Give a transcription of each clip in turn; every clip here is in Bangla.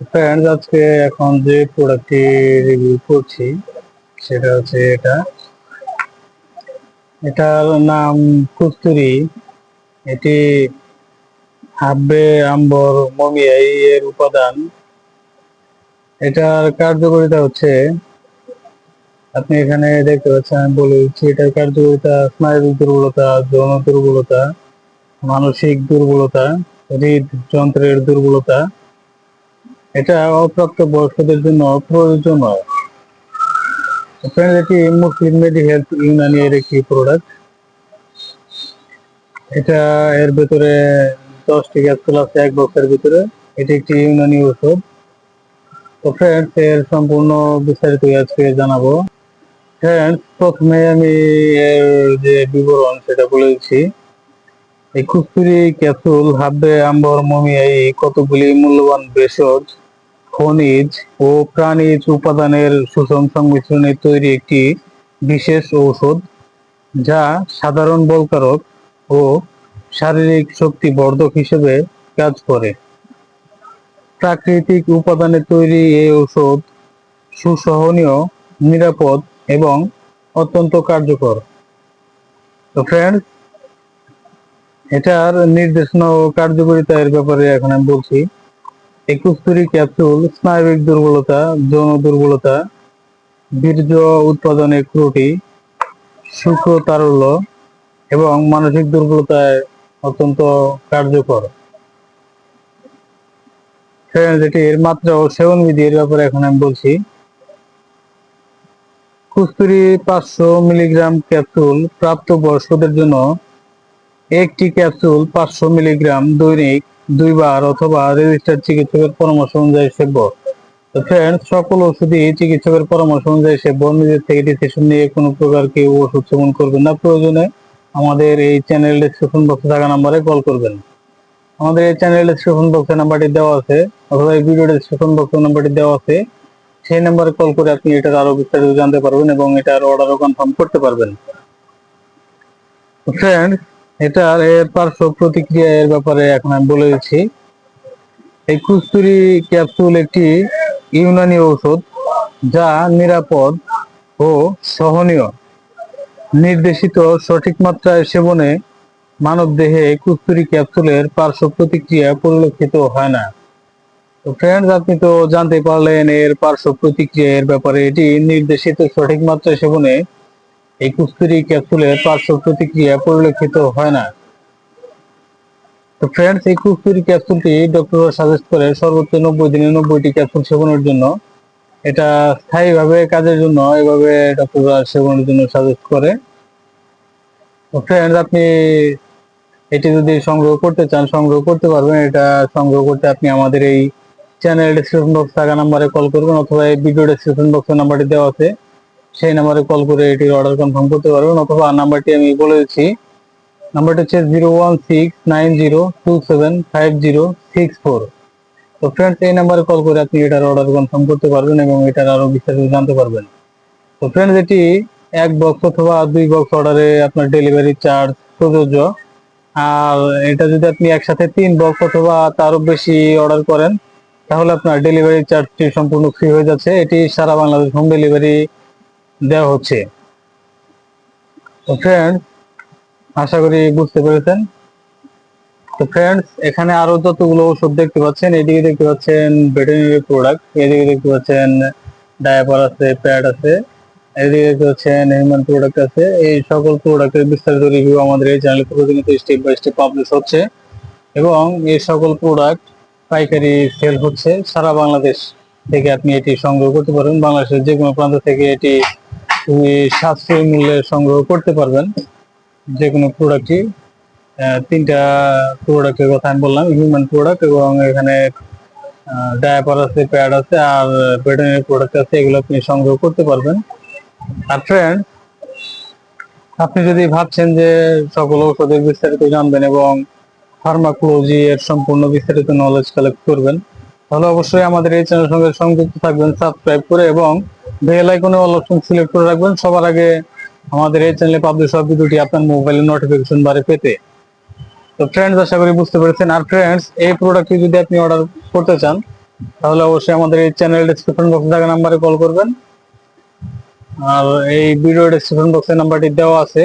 ফ্রেন্ডস আজকে এখন যে প্রোডাক্টটি রিভিউ করছি, সেটা হচ্ছে এটা। এটার নাম কস্তুরি। এটি হাব্বে আম্বর মমিয়াই এর উপাদান। এটার কার্যকারিতা হচ্ছে, আপনি এখানে দেখতে পাচ্ছেন, আমি বলে দিচ্ছি, এটার কার্যকারিতা স্নায়বিক দুর্বলতা, যৌন দুর্বলতা, মানসিক দুর্বলতা, হৃদযন্ত্রের দুর্বলতা এটা অপ্রাপ্ত বয়স্কদের জন্য প্রয়োজনীয় ফ্রেন্ড এটি মুসলিম মেডি হেলথ ইউনানি এর একটি প্রোডাক্ট এটা এর ভেতরে দশটি ক্যাপসুল আছে এক বক্সের ভিতরে এটি একটি ইউনানি ওষুধ। তো ফ্রেন্ডস এর সম্পূর্ণ বিস্তারিত আজকে জানাব। ফ্রেন্ডস প্রথমে আমি এর যে বিবরণ, সেটা বলে দিচ্ছি। এই কুস্তুরি ক্যাপসুল হাব্বে আম্বর মমি মমিয়াই কতগুলি মূল্যবান ভেষজ খনিজ ও প্রাণীজ উপাদানের সুষম সংমিশ্রণে তৈরি একটি বিশেষ ঔষধ, যা সাধারণ বলকারক ও শারীরিক শক্তি বর্ধক হিসেবে কাজ করে। প্রাকৃতিক উপাদানে তৈরি এই ঔষধ সুসহনীয়, নিরাপদ এবং অত্যন্ত কার্যকর। তো ফ্রেন্ডস এটার নির্দেশনা ও কার্যকারিতা এর ব্যাপারে এখন আমি বলছি। একুস্তরি ক্যাপসুল স্নায়বিক দুর্বলতা, যৌন দুর্বলতা, বীর্য উৎপাদনে ত্রুটি শুক্র তারল্য এবং মানসিক দুর্বলতায় অত্যন্ত কার্যকর। এটির মাত্রা ও সেবন বিধি এর ব্যাপারে এখন আমি বলছি। কুস্তুরি পাঁচশো মিলিগ্রাম ক্যাপসুল প্রাপ্ত বয়স্কদের জন্য একটি ক্যাপসুল পাঁচশো মিলিগ্রাম দৈনিক দুইবার অথবা রেজিস্টার চিকিৎসকের পরামর্শ অনুযায়ী সেব্য। ফ্রেন্ড সকল ওষুধই চিকিৎসকের পরামর্শ অনুযায়ী সেব্য। নিজের থেকে ডিসিশন নিয়ে কোনো প্রকার কেউ ওষুধ সেবন করবেন না। প্রয়োজনে আমাদের এই চ্যানেল ডিসক্রিপশন বক্সে থাকা নাম্বারে কল করবেন। আমাদের এই চ্যানেল ডিসক্রিপশন বক্সে নাম্বারটি দেওয়া আছে। অথবা এই ভিডিও ডিসক্রিপশন বক্সে নাম্বারটি দেওয়া আছে। সেই নাম্বারে কল করে আপনি এটার আরও বিস্তারিত জানতে পারবেন এবং এটার অর্ডারও কনফার্ম করতে পারবেন। ফ্রেন্ড এটার এর পার্শ্ব প্রতিক্রিয়া এর ব্যাপারে এখন আমি বলে দিচ্ছি। এই কুস্তুরি ক্যাপসুল একটি ইউনানি ঔষধ যা নিরাপদ ও সহনীয়, নির্দেশিত সঠিক মাত্রায় সেবনে মানব দেহে কুস্তুরি ক্যাপসুলের পার্শ্ব প্রতিক্রিয়া পরিলক্ষিত হয় না। তো ফ্রেন্ডস আপনি তো জানতে পারলেন এর পার্শ্ব প্রতিক্রিয়া এর ব্যাপারে এটি নির্দেশিত সঠিক মাত্রায় সেবনে এই কুস্তুরি ক্যাপসুলের পার্শ্ব প্রতিক্রিয়া পরিলক্ষিত হয় না। তো ফ্রেন্ডস এই কুস্তুরি ক্যাপসুলটি ডক্টর সাজেস্ট করে সর্বোচ্চ নব্বই দিনে নব্বইটি ক্যাপসুল সেবনের জন্য। এটা স্থায়ীভাবে কাজের জন্য এভাবে ডক্টর সেবনের জন্য সাজেস্ট করে। তো ফ্রেন্ডস আপনি এটি যদি সংগ্রহ করতে চান, সংগ্রহ করতে পারবেন। এটা সংগ্রহ করতে আপনি আমাদের এই চ্যানেল ডিসক্রিপশন বক্স থাকা নাম্বারে কল করবেন অথবা এই ভিডিও ডিসক্রিপশন বক্সের নাম্বারটি দেওয়া আছে। সেই নাম্বারে কল করে এটির অর্ডার কনফার্ম করতে পারবেন। অথবা নাম্বারটি আমি বলে দিচ্ছি। নাম্বারটি হচ্ছে zero one six nine zero two seven five zero six four তো ফ্রেন্ডস এই নাম্বারে কল করে আপনি এটার অর্ডার কনফার্ম করতে পারবেন এবং এটার আরও বিস্তারিত জানতে পারবেন। তো ফ্রেন্ডস এটি এক বক্স অথবা দুই বক্স অর্ডারে আপনার ডেলিভারি চার্জ প্রযোজ্য। আর এটা যদি আপনি একসাথে তিন বক্স অথবা তারও বেশি অর্ডার করেন, তাহলে আপনার ডেলিভারি চার্জটি সম্পূর্ণ ফ্রি হয়ে যাচ্ছে। এটি সারা বাংলাদেশ হোম ডেলিভারি দেওয়া হচ্ছে। তো আশা করি বুঝতে পেরেছেন। তো ফ্রেন্ডস এখানে আরও যতগুলো ওষুধ দেখতে পাচ্ছেন। এদিকে দেখতে পাচ্ছেন ভেটেরিনারি প্রোডাক্ট এদিকে দেখতে পাচ্ছেন ডায়াপার আছে প্যাড আছে, এদিকে দেখতে পাচ্ছেন হিউম্যান প্রোডাক্ট আছে। এই সকল প্রোডাক্টের বিস্তারিত রিভিউ আমাদের এই চ্যানেলে প্রতিনিয়ত স্টেপ বাই স্টেপ পাবলিশ হচ্ছে এবং এই সকল প্রোডাক্ট পাইকারি সেল হচ্ছে সারা বাংলাদেশ থেকে আপনি এটি সংগ্রহ করতে পারবেন। বাংলাদেশের যে কোনো প্রান্ত থেকে এটি খুবই সাশ্রয়ী মূল্যে সংগ্রহ করতে পারবেন। যে কোনো প্রোডাক্টই তিনটা প্রোডাক্টের কথা আমি বললাম হিউম্যান প্রোডাক্ট এবং এখানে ডায়াপার আছে প্যাড আছে, আর ভেটেরিনারি প্রোডাক্ট আছে, এগুলো আপনি সংগ্রহ করতে পারবেন। আর ফ্রেন্ড আপনি যদি ভাবছেন যে সকল ঔষধের বিস্তারিত জানবেন এবং ফার্মাকোলজি এর সম্পূর্ণ বিস্তারিত নলেজ কালেক্ট করবেন তাহলে অবশ্যই আমাদের এই চ্যানেলের সঙ্গে সংযুক্ত থাকবেন সাবস্ক্রাইব করে এবং বেল আইকনে অল অপশন সিলেক্ট করে রাখবেন। সবার আগে আমাদের এই চ্যানেলে পাবলিশ হওয়া ভিডিওটি আপনার মোবাইলে নোটিফিকেশন বারে পেতে। তো ফ্রেন্ডস আশা করি বুঝতে পেরেছেন। আর ফ্রেন্ডস এই প্রোডাক্টটি যদি আপনি অর্ডার করতে চান, তাহলে অবশ্যই আমাদের এই চ্যানেল ডিসক্রিপশন বক্সে থাকা নাম্বারে কল করবেন। আর এই ভিডিও ডিসক্রিপশন বক্সে নাম্বারটি দেওয়া আছে,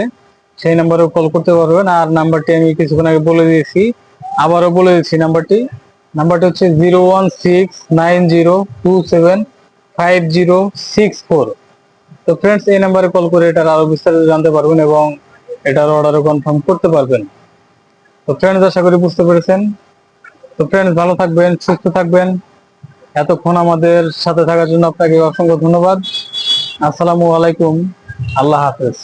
সেই নাম্বারেও কল করতে পারবেন। আর নাম্বারটি আমি কিছুক্ষণ আগে বলে দিয়েছি, আবারও বলে দিচ্ছি নাম্বারটি নাম্বারটি হচ্ছে zero one six nine zero two seven five zero six four. তো ফ্রেন্ডস এই নাম্বারে কল করে এটার আরও বিস্তারিত জানতে পারবেন এবং এটার অর্ডারও কনফার্ম করতে পারবেন। তো ফ্রেন্ডস আশা করি বুঝতে পেরেছেন। তো ফ্রেন্ডস ভালো থাকবেন, সুস্থ থাকবেন। এতক্ষণ আমাদের সাথে থাকার জন্য আপনাকে অসংখ্য ধন্যবাদ। আসসালামু আলাইকুম। আল্লাহ হাফেজ।